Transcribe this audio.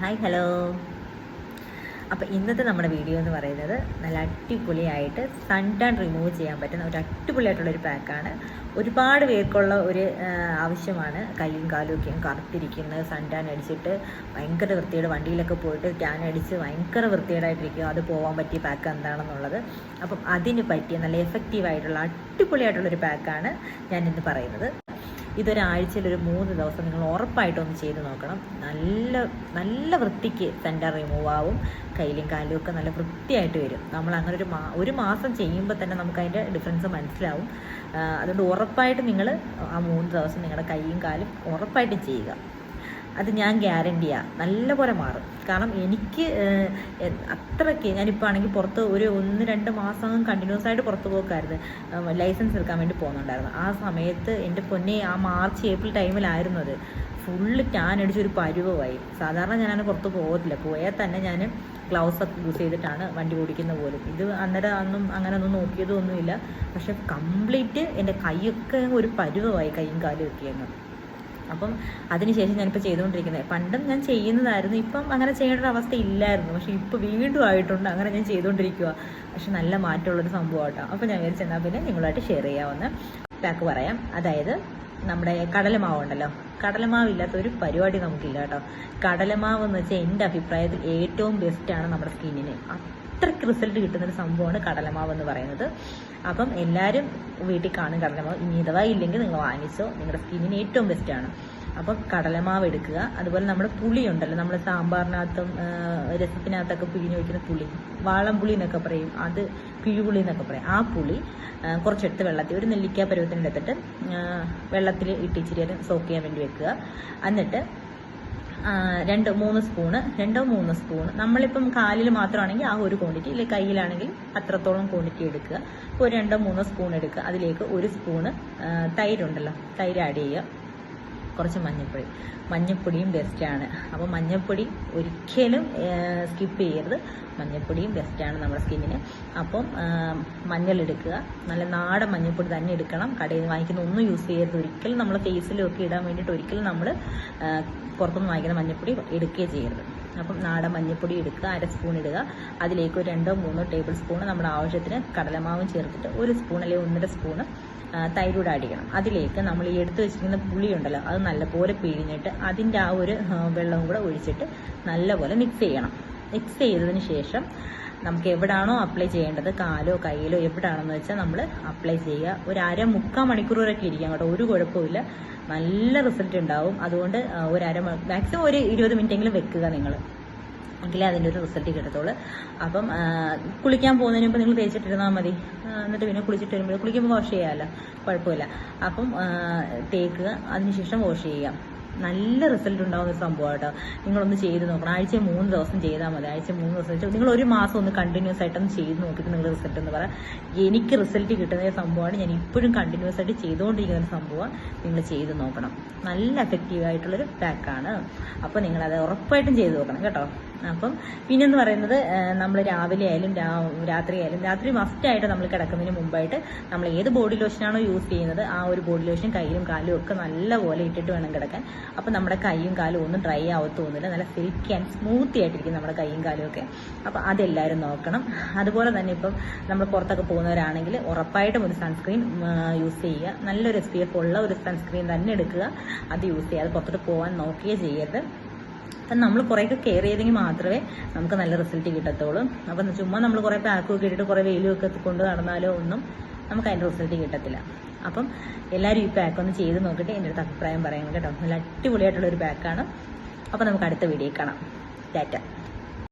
Hi hello അപ്പോൾ ഇന്നത്തെ നമ്മുടെ വീഡിയോ എന്ന് പറയുന്നത് നല്ല അടിപൊളിയായിട്ട് സൺ ടാൻ റിമൂവ് ചെയ്യാൻ പറ്റുന്ന ഒരു അടിപൊളിയായിട്ടുള്ളൊരു പാക്കാണ് ഒരുപാട് പേർക്കുള്ള ഒരു ആവശ്യമാണ്. കയ്യും കാലും ഒക്കെ കറുത്തിരിക്കുന്നത് സൺ ടാൻ അടിച്ചിട്ട് ഭയങ്കര വൃത്തിയുടെ വണ്ടിയിലൊക്കെ പോയിട്ട് ടാൻ അടിച്ച് ഭയങ്കര വൃത്തികേടായിട്ടിരിക്കും അത് പോകാൻ പറ്റിയ പാക്ക് എന്താണെന്നുള്ളത്. അപ്പം അതിന് പറ്റിയ നല്ല എഫക്റ്റീവായിട്ടുള്ള അടിപൊളിയായിട്ടുള്ളൊരു പാക്കാണ് ഞാൻ ഇന്ന് പറയുന്നത്. ഇതൊരാഴ്ചയിൽ ഒരു മൂന്ന് ദിവസം നിങ്ങൾ ഉറപ്പായിട്ടൊന്ന് ചെയ്ത് നോക്കണം. നല്ല നല്ല വൃത്തിക്ക് സെന്റർ റിമൂവ് ആവും. കയ്യിലും കാലും ഒക്കെ നല്ല വൃത്തിയായിട്ട് വരും. നമ്മൾ അങ്ങനെ ഒരു മാ ഒരു മാസം ചെയ്യുമ്പോൾ തന്നെ നമുക്ക് അതിന്റെ ഡിഫറൻസ് മനസ്സിലാവും. അതുകൊണ്ട് ഉറപ്പായിട്ട് നിങ്ങൾ ആ മൂന്ന് ദിവസം നിങ്ങളുടെ കൈയും കാലും ഉറപ്പായിട്ട് ചെയ്യുക. അത് ഞാൻ ഗ്യാരണ്ടിയാണ് നല്ലപോലെ മാറും. കാരണം എനിക്ക് അത്രയ്ക്ക് ഞാനിപ്പോൾ ആണെങ്കിൽ പുറത്ത് ഒരു ഒന്ന് രണ്ട് മാസം കണ്ടിന്യൂസ് ആയിട്ട് പുറത്ത് പോക്കായിരുന്നു. ലൈസൻസ് എടുക്കാൻ വേണ്ടി പോകുന്നുണ്ടായിരുന്നു ആ സമയത്ത് എന്റെ പൊന്നെ ആ മാർച്ച് ഏപ്രിൽ ടൈമിലായിരുന്നു അത്. ഫുള്ള് ടാൻ അടിച്ചൊരു പരുവമായി. സാധാരണ ഞാനങ്ങനെ പുറത്ത് പോകത്തില്ല. പോയാൽ തന്നെ ഞാൻ ഗ്ലൗസ് ഒക്കെ യൂസ് ചെയ്തിട്ടാണ് വണ്ടി ഓടിക്കുന്ന പോലും. ഇത് അന്നേരം അന്നും അങ്ങനെ ഒന്നും നോക്കിയതൊന്നുമില്ല പക്ഷെ കംപ്ലീറ്റ് എന്റെ കൈയൊക്കെ ഒരു പരുവമായി കൈയും കാലും ഒക്കെ അങ്ങ് അപ്പം അതിനുശേഷം ഞാനിപ്പോൾ ചെയ്തുകൊണ്ടിരിക്കുന്നത്. പണ്ടും ഞാൻ ചെയ്യുന്നതായിരുന്നു. ഇപ്പം അങ്ങനെ ചെയ്യേണ്ട ഒരു അവസ്ഥ ഇല്ലായിരുന്നു പക്ഷേ ഇപ്പോൾ വീണ്ടും ആയിട്ടുണ്ട്. അങ്ങനെ ഞാൻ ചെയ്തുകൊണ്ടിരിക്കുക പക്ഷെ നല്ല മാറ്റമുള്ളൊരു സംഭവം കേട്ടോ അപ്പോൾ ഞാൻ വിചാരിച്ചെന്നാൽ പിന്നെ നിങ്ങളുമായിട്ട് ഷെയർ ചെയ്യാവുന്ന പാക്ക് പറയാം. അതായത് നമ്മുടെ കടലമാവ് ഉണ്ടല്ലോ കടലമാവ് ഇല്ലാത്ത ഒരു പരിപാടി നമുക്കില്ല കേട്ടോ. കടലമാവ് എന്ന് വെച്ചാൽ എന്റെ അഭിപ്രായത്തിൽ ഏറ്റവും ബെസ്റ്റാണ് നമ്മുടെ സ്കിന്നിന്. അത്രയ്ക്ക് റിസൾട്ട് കിട്ടുന്ന ഒരു സംഭവമാണ് കടലമാവ് എന്ന് പറയുന്നത്. അപ്പം എല്ലാവരും വീട്ടിൽ കാണും കടലമാവ്. ഇനി അഥവാ ഇല്ലെങ്കിൽ നിങ്ങൾ വാങ്ങിച്ചോ. നിങ്ങളുടെ സ്കിന്നിന് ഏറ്റവും ബെസ്റ്റാണ് അപ്പം കടലമാവ് എടുക്കുക. അതുപോലെ നമ്മുടെ പുളി ഉണ്ടല്ലോ. നമ്മൾ സാമ്പാറിനകത്തും രസത്തിനകത്തൊക്കെ പിഴിഞ്ഞ് വയ്ക്കുന്ന പുളി. വാളംപുളി എന്നൊക്കെ പറയും. അത് കിഴിപുളി എന്നൊക്കെ പറയും. ആ പുളി കുറച്ചെടുത്ത് വെള്ളത്തിൽ ഒരു നെല്ലിക്ക പരുവത്തിനെടുത്തിട്ട് വെള്ളത്തിൽ ഇട്ടിച്ചിരി സോക്ക് ചെയ്യാൻ വേണ്ടി എന്നിട്ട് ആ, രണ്ട് മൂന്ന് സ്പൂണ് രണ്ടോ മൂന്ന് സ്പൂണ് നമ്മളിപ്പം കാലിൽ മാത്രമാണെങ്കിൽ ആ ഒരു ക്വാണ്ടിറ്റി അല്ലെങ്കിൽ കയ്യിലാണെങ്കിൽ അത്രത്തോളം ക്വാണ്ടിറ്റി എടുക്കുക. ഒരു രണ്ടോ മൂന്നോ സ്പൂൺ എടുക്കുക. അതിലേക്ക് ഒരു സ്പൂണ് തൈരുണ്ടല്ലോ. തൈര് ആഡ് ചെയ്യുക. കുറച്ച് മഞ്ഞൾപ്പൊടി മഞ്ഞൾപ്പൊടിയും ബെസ്റ്റാണ് അപ്പോൾ മഞ്ഞൾപ്പൊടി ഒരിക്കലും സ്കിപ്പ് ചെയ്യരുത്. മഞ്ഞൾപ്പൊടിയും ബെസ്റ്റാണ് നമ്മുടെ സ്കിന്നിന് അപ്പം മഞ്ഞളെടുക്കുക നല്ല നാടൻ മഞ്ഞൾപ്പൊടി തന്നെ എടുക്കണം. കടയിൽ നിന്ന് വാങ്ങിക്കുന്ന ഒന്നും യൂസ് ചെയ്യരുത്. ഒരിക്കലും നമ്മൾ ഫേസിലൊക്കെ ഇടാൻ വേണ്ടിയിട്ട് ഒരിക്കലും നമ്മൾ പുറത്തുനിന്ന് വാങ്ങിക്കുന്ന മഞ്ഞൾപ്പൊടി എടുക്കുകയും ചെയ്യരുത്. അപ്പം നാടൻ മഞ്ഞൾപ്പൊടി എടുക്കുക. അര സ്പൂൺ ഇടുക. അതിലേക്ക് രണ്ടോ മൂന്നോ ടേബിൾ സ്പൂൺ നമ്മുടെ ആവശ്യത്തിന് കടലമാവും ചേർത്തിട്ട് ഒരു സ്പൂൺ അല്ലെങ്കിൽ ഒന്നര സ്പൂണ് തൈരൂടെ ആഡ് ചെയ്യണം അതിലേക്ക് നമ്മൾ ഈ എടുത്തു വെച്ചിരിക്കുന്ന പുളി ഉണ്ടല്ലോ അത് നല്ലപോലെ പിഴിഞ്ഞിട്ട് അതിന്റെ ആ ഒരു വെള്ളവും കൂടെ ഒഴിച്ചിട്ട് നല്ലപോലെ മിക്സ് ചെയ്യണം. മിക്സ് ചെയ്തതിന് ശേഷം നമുക്ക് എവിടാണോ അപ്ലൈ ചെയ്യേണ്ടത് കാലോ കയ്യിലോ എവിടാണെന്ന് വെച്ചാൽ നമ്മൾ അപ്ലൈ ചെയ്യുക. ഒരു അര മുക്കാൽ മണിക്കൂർ വരെയൊക്കെ ഇരിക്കാം കേട്ടോ ഒരു കുഴപ്പമില്ല നല്ല റിസൾട്ട് ഉണ്ടാവും. അതുകൊണ്ട് ഒരു അര മാക്സിമം ഒരു ഇരുപത് മിനിറ്റെങ്കിലും വെക്കുക നിങ്ങൾ. എങ്കിലേ അതിന്റെ ഒരു റിസൾട്ട് കിട്ടത്തുള്ളൂ. അപ്പം കുളിക്കാൻ പോകുന്നതിന് മുമ്പ് നിങ്ങൾ തേച്ചിട്ടിരുന്നാൽ മതി. എന്നിട്ട് പിന്നെ കുളിച്ചിട്ട് വരുമ്പോൾ കുളിക്കുമ്പോൾ വാഷ് ചെയ്യാമല്ലോ കുഴപ്പമില്ല. അപ്പം തേക്കുക. അതിനുശേഷം വാഷ് ചെയ്യുക നല്ല റിസൾട്ട് ഉണ്ടാകുന്ന ഒരു സംഭവം കേട്ടോ നിങ്ങളൊന്ന് ചെയ്ത് നോക്കണം. ആഴ്ച മൂന്ന് ദിവസം ചെയ്താൽ മതി. ആഴ്ച മൂന്ന് ദിവസം നിങ്ങൾ ഒരു മാസം ഒന്ന് കണ്ടിന്യൂസ് ആയിട്ട് ഒന്ന് ചെയ്ത് നോക്കിയിട്ട് നിങ്ങൾ റിസൾട്ട് എന്ന് പറയാം. എനിക്ക് റിസൾട്ട് കിട്ടുന്ന സംഭവമാണ്. ഞാൻ ഇപ്പോഴും കണ്ടിന്യൂസ് ആയിട്ട് ചെയ്തുകൊണ്ടിരിക്കുന്ന ഒരു സംഭവം നിങ്ങൾ ചെയ്ത് നോക്കണം. നല്ല എഫക്റ്റീവ് ആയിട്ടുള്ളൊരു പാക്കാണ് അപ്പോൾ നിങ്ങളത് ഉറപ്പായിട്ടും ചെയ്ത് നോക്കണം കേട്ടോ. അപ്പം പിന്നെന്ന് പറയുന്നത് നമ്മൾ രാവിലെ ആയാലും രാത്രി ആയാലും രാത്രി മസ്റ്റായിട്ട് നമ്മൾ കിടക്കുന്നതിന് മുമ്പായിട്ട് നമ്മൾ ഏത് ബോഡി ലോഷനാണോ യൂസ് ചെയ്യുന്നത് ആ ഒരു ബോഡി ലോഷൻ കയ്യിലും കാലും ഒക്കെ നല്ലപോലെ ഇട്ടിട്ട് വേണം കിടക്കാൻ. അപ്പം നമ്മുടെ കൈയും കാലും ഒന്നും ഡ്രൈ ആവത്തൊന്നുമില്ല നല്ല സിൽക്കി ആൻഡ് സ്മൂത്തി ആയിട്ടിരിക്കും നമ്മുടെ കൈയും കാലും ഒക്കെ. അപ്പം അതെല്ലാവരും നോക്കണം. അതുപോലെ തന്നെ ഇപ്പം നമ്മൾ പുറത്തൊക്കെ പോകുന്നവരാണെങ്കിൽ ഉറപ്പായിട്ടും ഒരു സൺസ്ക്രീൻ യൂസ് ചെയ്യുക. നല്ലൊരു എസ് പി എഫ് ഉള്ള ഒരു സൺസ്ക്രീൻ തന്നെ എടുക്കുക. അത് യൂസ് ചെയ്യുക അത് പുറത്തോട്ട് പോകാൻ നോക്കുകയേ ചെയ്യരുത്. അപ്പം നമ്മൾ കുറേയൊക്കെ കെയർ ചെയ്തെങ്കിൽ മാത്രമേ നമുക്ക് നല്ല റിസൾട്ട് കിട്ടത്തുള്ളൂ. അപ്പം ചുമ്മാ നമ്മൾ കുറേ പാക്കൊക്കെ ഇട്ടിട്ട് കുറേ വെയിലും ഒക്കെ കൊണ്ട് നടന്നാലോ ഒന്നും നമുക്ക് അതിന്റെ റിസൾട്ട് കിട്ടത്തില്ല. അപ്പം എല്ലാവരും ഈ പാക്ക് ഒന്ന് ചെയ്ത് നോക്കിയിട്ട് എന്റെ അടുത്ത് അഭിപ്രായം പറയണം കേട്ടോ. നല്ല അടിപൊളിയായിട്ടുള്ള ഒരു പാക്കാണ് അപ്പം നമുക്ക് അടുത്ത വീഡിയോ കാണാം. ടാറ്റ